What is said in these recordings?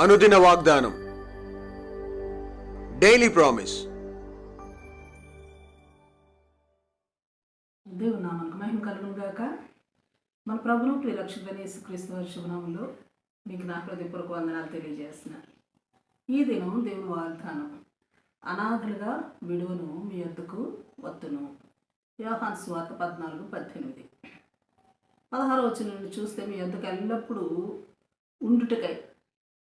అనుదిన వాగ్దానం. Daily promise దేవుని నామానికి మహిమ కలుగును గాక. మన ప్రభును ప్రియరక్షకుడైన యేసుక్రీస్తు వారి శుభనామంలో మీకు నా హృదయపూర్వక వందనాలు తెలియజేస్తున్నాను ఈ దినం దేవుని వాగ్దానం. అనాథులుగా విడువను మీ యొద్దకు వత్తును. యోహాన్ స్వార్త పద్నాలుగు పద్దెనిమిది. పదహారు వచ్చిన నుండి చూస్తే మీ యొద్దకు ఎల్లప్పుడూ ఉండుటకై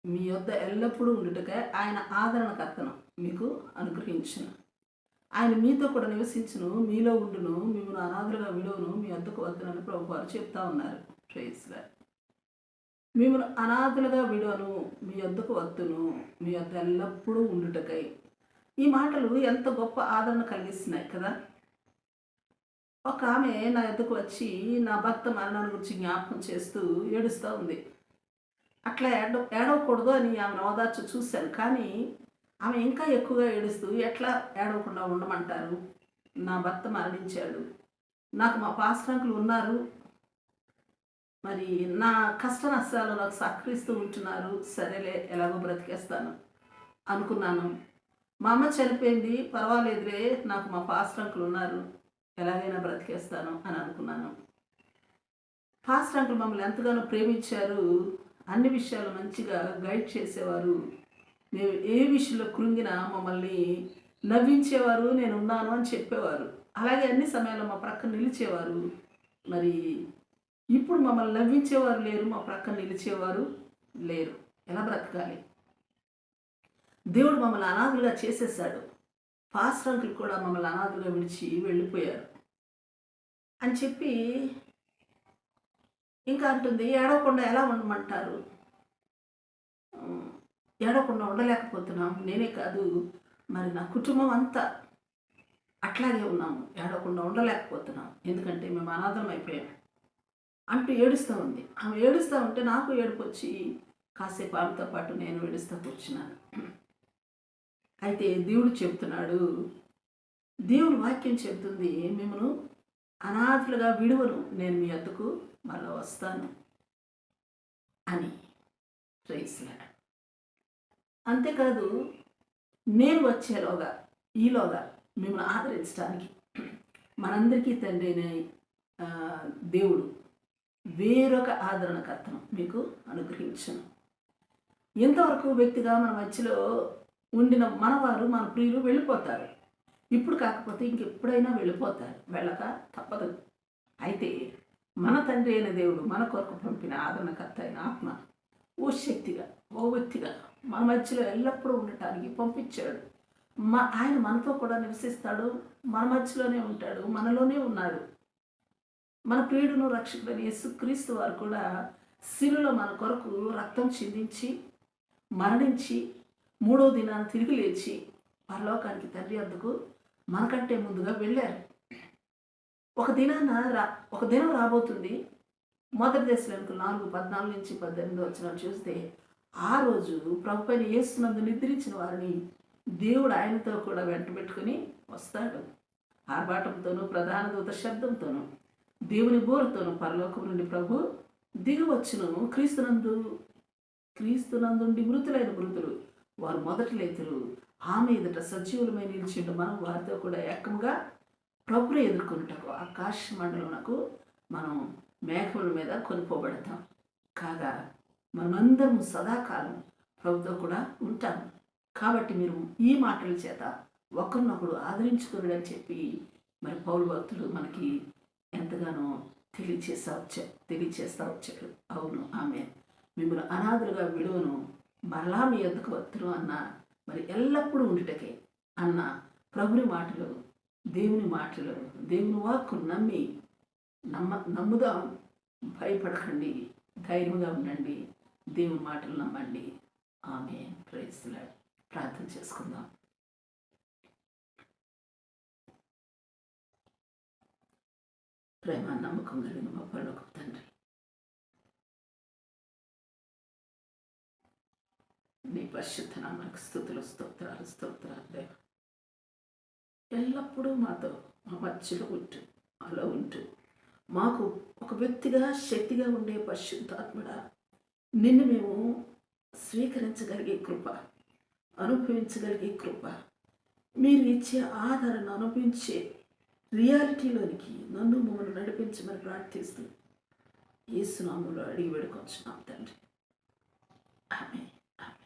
మీ యొద్ద ఎల్లప్పుడూ ఉండుటకై ఆయన ఆదరణకర్తను మీకు అనుగ్రహించును. ఆయన మీతో కూడా నివసించును మీలో ఉండును మిమ్మల్ని అనాథలుగా విడువను మీ వద్దకు వద్దునని ప్రభు వారు చెప్తా ఉన్నారు. ప్రేస్గా మిమ్మల్ని అనాథలుగా విడవను మీ వద్దకు వద్దును మీ వద్ద ఎల్లప్పుడూ ఉండుటకై. ఈ మాటలు ఎంత గొప్ప ఆదరణ కలిగిస్తున్నాయి కదా. ఒక ఆమె నా ఎద్దకు వచ్చి నా భర్త మరణాన్ని గురించి జ్ఞాపకం చేస్తూ ఏడుస్తూ ఉంది. అట్లా ఏడ ఏడవకూడదు అని ఆమెను ఓదార్చి చూశాను. కానీ ఆమె ఇంకా ఎక్కువగా ఏడుస్తూ ఎట్లా ఏడవకుండా ఉండమంటారు? నా భర్త మరణించాడు. నాకు మా పాస్టరంకులు ఉన్నారు. మరి నా కష్ట నష్టాలు నాకు సహకరిస్తూ ఉంటున్నారు. సరేలే ఎలాగో బ్రతికేస్తాను అనుకున్నాను. మా అమ్మ చనిపోయింది. పర్వాలేదులే. నాకు మా పాస్టరంకులు ఉన్నారు. ఎలాగైనా బ్రతికేస్తాను అని అనుకున్నాను. పాస్టర్ మమ్మల్ని ఎంతగానో ప్రేమించారు. అన్ని విషయాలు మంచిగా గైడ్ చేసేవారు. మేము ఏ విషయంలో కృంగినా మమ్మల్ని నవ్వించేవారు నేను ఉన్నాను అని చెప్పేవారు. అలాగే అన్ని సమయాల్లో మా ప్రక్కన నిలిచేవారు. మరి ఇప్పుడు మమ్మల్ని నవ్వించేవారు లేరు మా ప్రక్కన నిలిచేవారు లేరు. ఎలా బ్రతకాలి? దేవుడు మమ్మల్ని అనాథులుగా చేసేసాడు పాస్టర్ అంకులు కూడా మమ్మల్ని అనాథులుగా విడిచి వెళ్ళిపోయారు. అని చెప్పి ఇంకా అంటుంది ఏడవకుండా ఎలా ఉండమంటారు? ఏడవకుండా ఉండలేకపోతున్నాం నేనే కాదు మరి నా కుటుంబం అంతా అట్లాగే ఉన్నాము ఏడవకుండా ఉండలేకపోతున్నాం ఎందుకంటే మేము అనాథం అయిపోయాం. అంటూ ఏడుస్తూ ఉంది. ఆమె ఏడుస్తూ ఉంటే నాకు ఏడుపు వచ్చి కాసేపు ఆమెతో పాటు నేను ఏడుస్తూ కూర్చున్నాను. అయితే దేవుడు చెప్తున్నాడు దేవుడు వాక్యం చెబుతుంది మిమ్మను అనాథులుగా విడువను నేను మీ అద్దకు మళ్ళా వస్తాను అని ప్రైస్లాడ్ అంతేకాదు నేను వచ్చేలోగా ఈలోగా మిమ్మల్ని ఆదరించడానికి మనందరికీ తండ్రి అయిన దేవుడు వేరొక ఆదరణకర్తను మీకు అనుగ్రహించను. ఇంతవరకు వ్యక్తిగా మన మధ్యలో ఉండిన మనవారు మన ప్రియులు వెళ్ళిపోతారు. ఇప్పుడు కాకపోతే ఇంకెప్పుడైనా వెళ్ళిపోతారు. వెళ్ళక తప్పదు. అయితే మన తండ్రి అయిన దేవుడు మన కొరకు పంపిన ఆదరణకర్త అయిన ఆత్మ ఓ శక్తిగా ఓ వ్యక్తిగా మన మధ్యలో ఎల్లప్పుడూ ఉండటానికి పంపించాడు. మా ఆయన మనతో కూడా నివసిస్తాడు. మన మధ్యలోనే ఉంటాడు. మనలోనే ఉన్నాడు. మన ప్రియుడును రక్షకుడని యేసుక్రీస్తు వారు కూడా శిలులో మన కొరకు రక్తం చిందించి మరణించి మూడో దినాన్ని తిరిగి లేచి పరలోకానికి తండ్రి అందుకు మనకంటే ముందుగా వెళ్ళారు. ఒక దినాన రా ఒక దినం రాబోతుంది. మొదటి దశలకు నాలుగు పద్నాలుగు నుంచి పద్దెనిమిది వచ్చిన చూస్తే ఆ రోజు ప్రభు పైన యేసునందు నిద్రించిన వారిని దేవుడు ఆయనతో కూడా వెంట పెట్టుకుని వస్తాడు. ఆర్భాటంతోనూ ప్రధాన దూత శబ్దంతోనూ దేవుని బోరుతోనూ పరలోకం నుండి ప్రభు దిగువచ్చును. క్రీస్తునందు క్రీస్తునందుండి మృతులైన మృతులు వారు మొదటి లేతురు ఆమె ఎదుట సజీవులమై నిలిచిండు. మనం వారితో కూడా ఏకంగా ప్రభుని ఎదుర్కొనుటకు ఆకాశ మండలమునకు మనం మేఘముల మీద కొనుక్కోబడతాం కాగా మనమందరం సదాకాలం ప్రభుతో కూడా ఉంటాం. కాబట్టి మీరు ఈ మాటల చేత ఒకరినొకడు ఆదరించుకుని చెప్పి మరి పౌరు భక్తుడు మనకి ఎంతగానో తెలియచేస్తా వచ్చాడు తెలియచేస్తా వచ్చాడు అవును ఆమె మిమ్మల్ని అనాథులుగా విడువను మరలా మీ ఎద్దుకు వత్తురు అన్న మరి ఎల్లప్పుడూ ఉండుటకే అన్న ప్రభుని మాటలు దేవుని మాటలు దేవుని వాక్కు నమ్మి నమ్మ నమ్ముదాం. భయపడకండి. ధైర్యంగా ఉండండి. దేవుని మాటలు నమ్మండి. ఆమె ప్రైస్లాడ్ ప్రార్థన చేసుకుందాం. ప్రేమ నమ్మకం కలిగిన మా పనులకు నీ పరిశుద్ధ నామానికి స్థుతులు స్తోత్రాలు స్తోత్రాలు దేవ. ఎల్లప్పుడూ మాతో మా మధ్యలో ఉంటు అలా ఉంటూ. మాకు ఒక వ్యక్తిగా శక్తిగా ఉండే పరిశుద్ధాత్మడ నిన్ను మేము స్వీకరించగలిగే కృప అనుభవించగలిగే కృప. మీరు ఇచ్చే ఆదరణ అనుభవించే రియాలిటీలోనికి నన్ను మమ్మల్ని నడిపించమని ప్రార్థిస్తూ ఏసునామంలో అడిగి వేడుకొచ్చున్నాం తండ్రి ఆమె ఆమె